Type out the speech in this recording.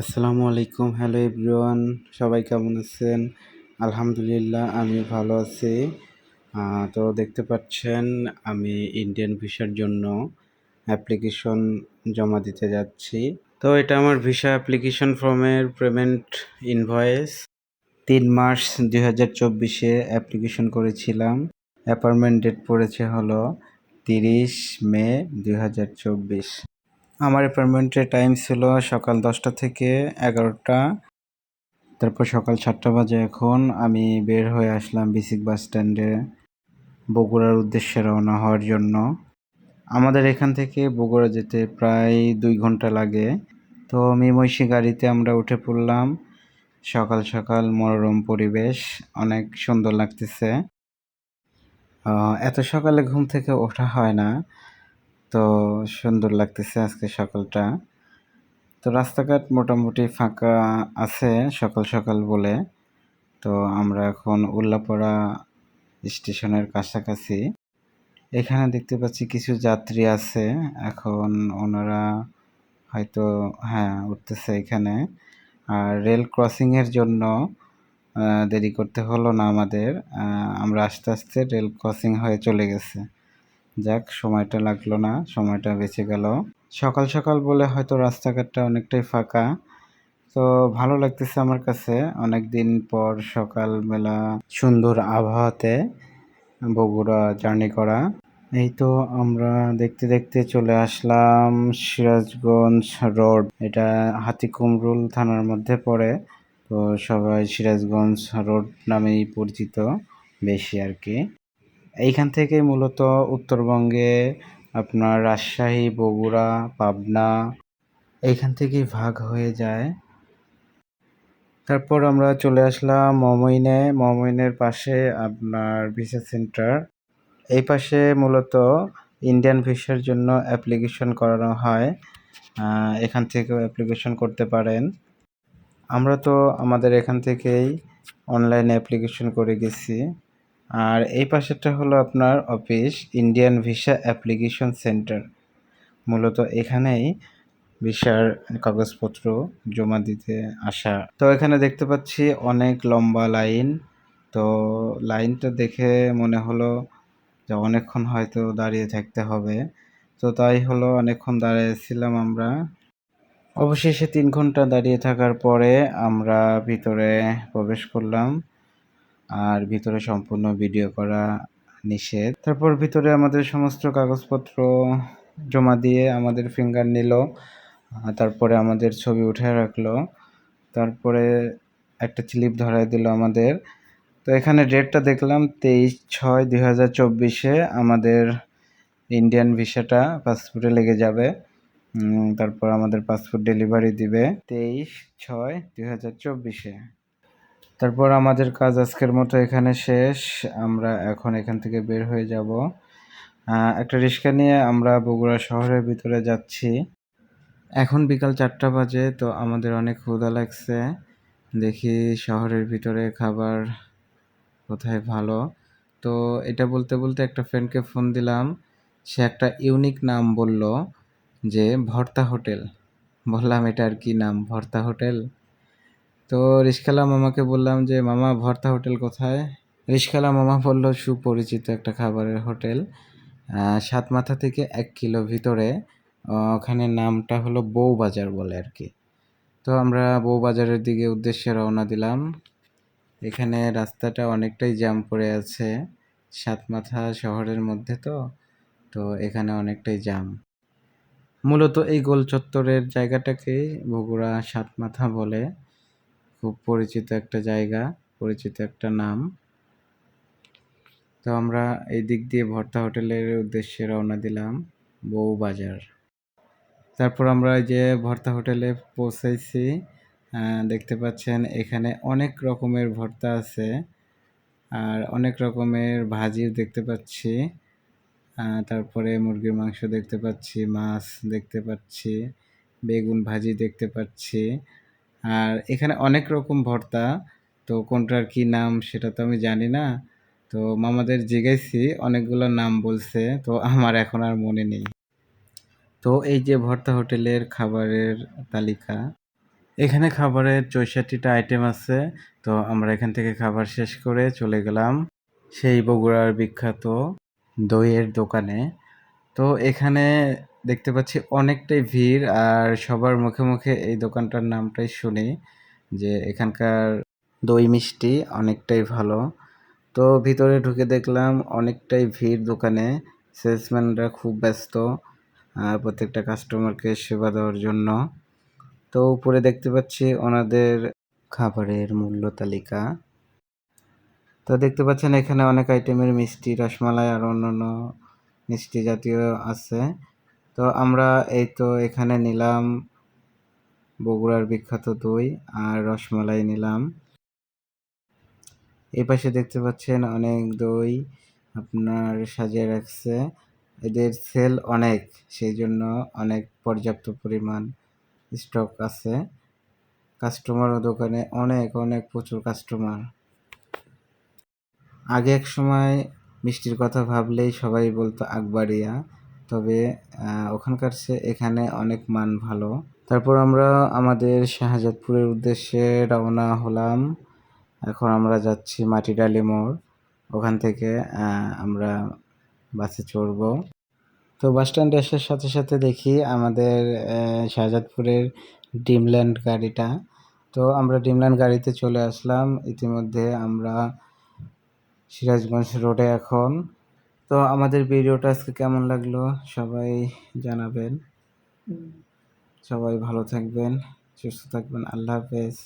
আসসালামু আলাইকুম, hello everyone, সবাই কেমন আছেন? আলহামদুলিল্লাহ, আমি ভালো আছি। তো দেখতে পাচ্ছেন, আমি ইন্ডিয়ান ভিসার জন্য অ্যাপ্লিকেশন জমা দিতে যাচ্ছি। তো এটা আমার ভিসা অ্যাপ্লিকেশন ফর্মের পেমেন্ট ইনভয়েস তিন মার্চ দুই হাজার চব্বিশে অ্যাপ্লিকেশন করেছিলাম। অ্যাপয়েন্টমেন্ট ডেট পড়েছে হলো তিরিশ মে দুই হাজার চব্বিশ। আমার অ্যাপয়েন্টমেন্টের টাইম ছিল সকাল দশটা থেকে এগারোটা। তারপর সকাল সাতটা বাজে এখন। আমি বের হয়ে আসলাম বিসিক বাস স্ট্যান্ডে বগুড়ার উদ্দেশ্যে রওনা হওয়ার জন্য। আমাদের এখান থেকে বগুড়া যেতে প্রায় দুই ঘণ্টা লাগে। তো মিমৈশি গাড়িতে আমরা উঠে পড়লাম। সকাল সকাল মনোরম পরিবেশ, অনেক সুন্দর লাগতেছে। এত সকালে ঘুম থেকে ওঠা হয় না। তো সুন্দর লাগতেছে আজকে সকালটা। তো রাস্তাঘাট মোটামুটি ফাঁকা আছে, সকাল সকাল বলে। তো আমরা এখন উল্লাপাড়া স্টেশনের কাছাকাছি। এখানে দেখতে পাচ্ছি কিছু যাত্রী আছে, এখন ওনারা হয়তো হ্যাঁ উঠতেছে এখানে। আর রেল ক্রসিংয়ের জন্য দেরি করতে হলো না আমাদের। আমরা আস্তে আস্তে রেল ক্রসিং হয়ে চলে গেছে। যাক, সময়টা লাগল না, সময়টা বেঁচে গেল। সকাল সকাল বলে হয়তো রাস্তাঘাটটা অনেকটাই ফাঁকা। তো ভালো লাগতেছে আমার কাছে। অনেক দিন পর সকালবেলা সুন্দর আবহাওয়াতে বগুড়া জার্নি করা। এই তো আমরা দেখতে দেখতে চলে আসলাম সিরাজগঞ্জ রোড। এটা হাতিকুমরুল থানার মধ্যে পড়ে। তো সবাই সিরাজগঞ্জ রোড নামেই পরিচিত, বেশি আর কি। এইখান থেকে মূলত উত্তরবঙ্গে আপনার রাজশাহী, বগুড়া, পাবনা এইখান থেকেই ভাগ হয়ে যায়। তারপর আমরা চলে আসলাম মমইনে। মমইনের পাশে আপনার ভিসা সেন্টার। এই পাশে মূলত ইন্ডিয়ান ভিসার জন্য অ্যাপ্লিকেশন করানো হয়। এখান থেকেও অ্যাপ্লিকেশন করতে পারেন। আমরা তো আমাদের এখান থেকেই অনলাইনে অ্যাপ্লিকেশন করে গেছি। আর এই পাশেরটা হলো আপনার office Indian visa application center মূলত এখানেই ভিসার কাগজপত্র জমা দিতে আসা। তো এখানে দেখতে পাচ্ছি অনেক লম্বা লাইন। তো লাইনটা দেখে মনে হলো যে অনেকক্ষণ হয়তো দাঁড়িয়ে থাকতে হবে। তো তাই হলো অনেকক্ষণ দাঁড়িয়েছিলাম আমরা। অবশেষে তিন ঘণ্টা দাঁড়িয়ে থাকার পরে আমরা ভিতরে প্রবেশ করলাম। আর ভিতরে সম্পূর্ণ ভিডিও করা নিষেধ। তারপর ভিতরে আমাদের সমস্ত কাগজপত্র জমা দিয়ে আমাদের ফিঙ্গার নিল তারপরে আমাদের ছবি উঠে রাখল, তারপরে একটা স্লিপ ধরাই দিল আমাদের। তো এখানে ডেটটা দেখলাম তেইশ ছয় দুই হাজার চব্বিশে আমাদের ইন্ডিয়ান ভিসাটা পাসপোর্টে লেগে যাবে। তারপর আমাদের পাসপোর্ট ডেলিভারি দিবে তেইশ ছয় দুই হাজার চব্বিশে। তারপর আমাদের কাজ আজকের মতো এখানে শেষ। আমরা এখন এখান থেকে বের হয়ে যাব। একটা রিক্সা নিয়ে আমরা বগুড়া শহরের ভিতরে যাচ্ছি। এখন বিকাল চারটা বাজে, তো আমাদের অনেক ক্ষুধা লাগছে। দেখি শহরের ভিতরে খাবার কোথায় ভালো। তো এটা বলতে বলতে একটা ফ্রেন্ডকে ফোন দিলাম। সে একটা ইউনিক নাম বলল যে ভর্তা হোটেল। বললাম, এটা আর কি নাম? ভর্তা হোটেল? তো রিস্কালা মামাকে বললাম যে, মামা, ভর্তা হোটেল কোথায়? রিস্কালা মামা বলল, সুপরিচিত একটা খাবারের হোটেল সাত মাথা থেকে এক কিলো ভিতরে। ওখানে নামটা হলো বউবাজার বলে আর কি তো আমরা বউবাজারের দিকে উদ্দেশ্যে রওনা দিলাম। এখানে রাস্তাটা অনেকটাই জ্যাম পড়ে আছে, সাতমাথা শহরের মধ্যে তো তো এখানে অনেকটাই জ্যাম। মূলত এই গোল চত্বরের জায়গাটাকেই বগুড়া সাতমাথা বলে। খুব পরিচিত একটা জায়গা, পরিচিত একটা নাম। তো আমরা এই দিক দিয়ে ভর্তা হোটেলের উদ্দেশ্যে রওনা দিলাম, বউবাজার। তারপর আমরা যে ভর্তা হোটেলে পৌঁছাইছি দেখতে পাচ্ছেন এখানে অনেক রকমের ভর্তা আছে, আর অনেক রকমের ভাজি দেখতে পাচ্ছি তারপরে মুরগির মাংস দেখতে পাচ্ছি, মাছ দেখতে পাচ্ছি, বেগুন ভাজি দেখতে পাচ্ছি আর এখানে অনেক রকম ভর্তা। তো কোনটার কি নাম সেটা তো আমি জানি না। তো মামাদের জিজ্ঞাসি, অনেকগুলো নাম বলছে, তো আমার এখন আর মনে নেই। তো এই যে ভর্তা হোটেলের খাবারের তালিকা। এখানে খাবারের চৌষট্টিটা আইটেম আছে। তো আমরা এখান থেকে খাবার শেষ করে চলে গেলাম সেই বগুড়ার বিখ্যাত দইয়ের দোকানে। তো এখানে দেখতে পাচ্ছি অনেকটাই ভিড় আর সবার মুখে মুখে এই দোকানটার নামটাই শুনি যে এখানকার দই মিষ্টি অনেকটাই ভালো। তো ভিতরে ঢুকে দেখলাম অনেকটাই ভিড় দোকানে। সেলসম্যানরা খুব ব্যস্ত প্রত্যেকটা কাস্টমারকে সেবা দেওয়ার জন্য। তো উপরে দেখতে পাচ্ছি ওনাদের খাবারের মূল্য তালিকা। তো দেখতে পাচ্ছেন এখানে অনেক আইটেমের মিষ্টি, রসমালাই আর অন্যান্য মিষ্টি জাতীয় আছে। তো আমরা এই তো এখানে নিলাম বগুড়ার বিখ্যাত দই আর রসমালাই নিলাম। এই পাশে দেখতে পাচ্ছেন অনেক দই আপনার সাজিয়ে রাখছে। এদের সেল অনেক, সেই জন্য অনেক পর্যাপ্ত পরিমাণ স্টক আছে। কাস্টমারও দোকানে অনেক অনেক প্রচুর কাস্টমার আগে এক সময় মিষ্টির কথা ভাবলেই সবাই বলতো আকবাড়িয়া তবে ওখানকার সে, এখানে অনেক মান ভালো। তারপর আমরা আমাদের শাহজাদপুরের উদ্দেশ্যে রওনা হলাম। এখন আমরা যাচ্ছি মাটিডালি মোড়। ওখান থেকে আমরা বাসে চড়বো। তো বাস স্ট্যান্ডে আসার সাথে সাথে দেখি আমাদের শাহজাদপুরের ডিমল্যান্ড গাড়িটা। তো আমরা ডিমল্যান্ড গাড়িতে চলে আসলাম। ইতিমধ্যে আমরা সিরাজগঞ্জ রোডে এখন। তো আমাদের ভিডিওটা আজকে কেমন লাগল সবাই জানাবেন। সবাই ভালো থাকবেন সুস্থ থাকবেন আল্লাহ হাফেজ।